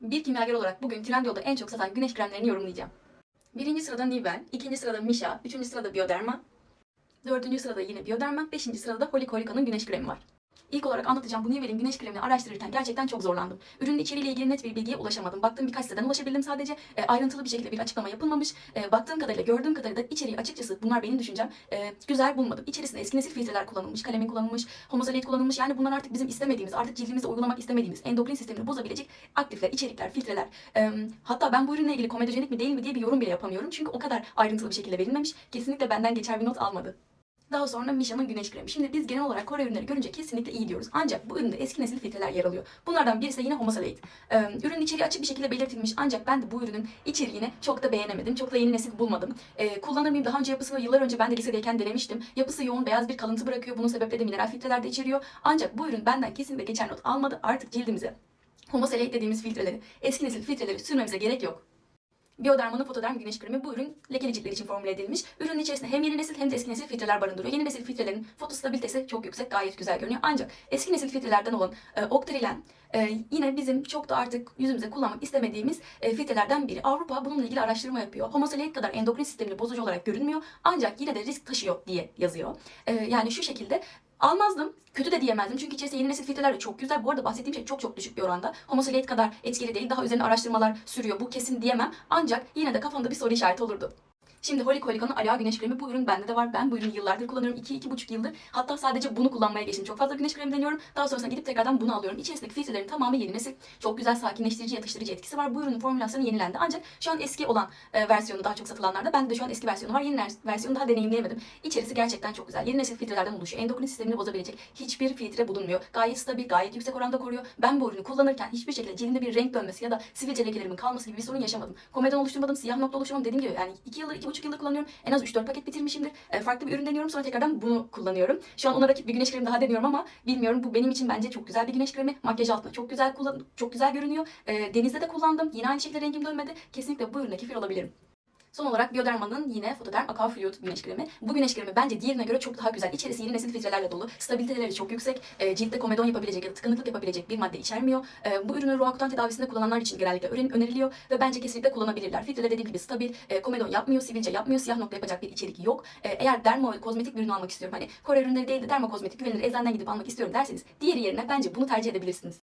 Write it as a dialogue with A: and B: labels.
A: Bir kimyager olarak bugün Trendyol'da en çok satan güneş kremlerini yorumlayacağım. Birinci sırada Nivea, ikinci sırada Misha, üçüncü sırada Bioderma, dördüncü sırada yine Bioderma, beşinci sırada Holicorica'nın güneş kremi var. İlk olarak anlatacağım bu Nivea'nin güneş kremini araştırırken gerçekten çok zorlandım. Ürünün içeriğiyle ilgili net bir bilgiye ulaşamadım. Baktığım birkaç siteden ulaşabildim sadece. E, ayrıntılı bir şekilde bir açıklama yapılmamış. E, baktığım kadarıyla, gördüğüm kadarıyla içeriği açıkçası bunlar benim düşüncem. e, güzel bulmadım. İçerisinde eski nesil filtreler kullanılmış, kalemin kullanılmış, homosalate kullanılmış. Yani bunlar artık bizim istemediğimiz, artık cildimize uygulamak istemediğimiz, endokrin sistemini bozabilecek aktifler, içerikler, filtreler. E, hatta ben bu ürünle ilgili komedojenik mi değil mi diye bir yorum bile yapamıyorum. Çünkü o kadar ayrıntılı bir şekilde verilmemiş. Kesinlikle benden geçer bir not almadı. Daha sonra Misha'nın güneş kremi. Şimdi biz genel olarak Kore ürünleri görünce kesinlikle iyi diyoruz. Ancak bu üründe eski nesil filtreler yer alıyor. Bunlardan birisi de yine homosalate. Ee, ürünün içeriği açık bir şekilde belirtilmiş ancak ben de bu ürünün içeriğini çok da beğenemedim. Çok da yeni nesil bulmadım. Ee, kullanır mıyım? Daha önce yapısını yıllar önce ben de lisedeyken denemiştim. Yapısı yoğun beyaz bir kalıntı bırakıyor. Bunun sebeple de mineral filtreler de içeriyor. Ancak bu ürün benden kesinlikle geçer not almadı. Artık cildimize homosalate dediğimiz filtreleri, eski nesil filtreleri sürmemize gerek yok. Bioderma'nın Fotoderm güneş kremi bu ürün lekeli ciltler için formüle edilmiş. Ürünün içerisinde hem yeni nesil hem de eski nesil filtreler barındırıyor. Yeni nesil filtrelerin fotostabilitesi çok yüksek, gayet güzel görünüyor. Ancak eski nesil filtrelerden olan e, Octarilen e, yine bizim çok da artık yüzümüze kullanmak istemediğimiz e, filtrelerden biri. Avrupa bununla ilgili araştırma yapıyor. Homosalate kadar endokrin sistemini bozucu olarak görünmüyor. Ancak yine de risk taşıyor diye yazıyor. E, yani şu şekilde Almazdım. Kötü de diyemezdim. Çünkü içerisinde yeni nesil filtreler de çok güzel. Bu arada bahsettiğim şey çok çok düşük bir oranda. Homosalate kadar etkili değil. Daha üzerine araştırmalar sürüyor. Bu kesin diyemem. Ancak yine de kafamda bir soru işareti olurdu. Şimdi Holy Colica'nın Aloe güneş kremi bu ürün bende de var. Ben bu ürünü yıllardır kullanıyorum. 2-2,5 yıldır. Hatta sadece bunu kullanmaya geçtim. Çok fazla güneş kremi deniyorum. Daha sonrasında gidip tekrardan bunu alıyorum. İçerisindeki filtrelerin tamamı yeni nesil. Çok güzel sakinleştirici, yatıştırıcı etkisi var. Bu ürünün formülasyonu yenilendi. Ancak şu an eski olan e, versiyonu daha çok satılanlarda. Bende de şu an eski versiyonu var. Yeni vers- versiyonu daha deneyimleyemedim. İçerisi gerçekten çok güzel. Yeni nesil filtrelerden oluşuyor. Endokrin sistemini bozabilecek hiçbir filtre bulunmuyor. Gayet stabil, gayet yüksek oranda koruyor. Ben bu ürünü kullanırken hiçbir şekilde cildimde bir renk dönmesi ya da sivilce lekelerimin kalması gibi bir sorun yaşamadım. Komedon oluşturmadım, siyah nokta oluşturmadım. Dediğim gibi yani 2 yıldır, 2,5 yıldır kullanıyorum. En az 3-4 paket bitirmişimdir. E, farklı bir ürün deniyorum sonra tekrardan bunu kullanıyorum. Şu an ona rakip bir güneş kremi daha deniyorum ama bilmiyorum bu benim için bence çok güzel bir güneş kremi. Makyaj altında çok güzel kullan çok güzel görünüyor. E, denizde de kullandım. Yine aynı şekilde rengim dönmedi. Kesinlikle bu ürüne kefil olabilirim. Son olarak Bioderma'nın yine Fotoderm Aqua Fluid güneş kremi. Bu güneş kremi bence diğerine göre çok daha güzel. İçerisi yeni nesil filtrelerle dolu. Stabiliteleri çok yüksek. E, ciltte komedon yapabilecek ya da tıkanıklık yapabilecek bir madde içermiyor. E, bu ürünü Roakutan tedavisinde kullananlar için genellikle öneriliyor ve bence kesinlikle kullanabilirler. Filtreler dediğim gibi stabil, e, komedon yapmıyor, sivilce yapmıyor, siyah nokta yapacak bir içerik yok. E, eğer dermo kozmetik bir ürün almak istiyorum, hani Kore ürünleri değil de dermo kozmetik güvenilir eczaneden gidip almak istiyorum derseniz diğeri yerine bence bunu tercih edebilirsiniz.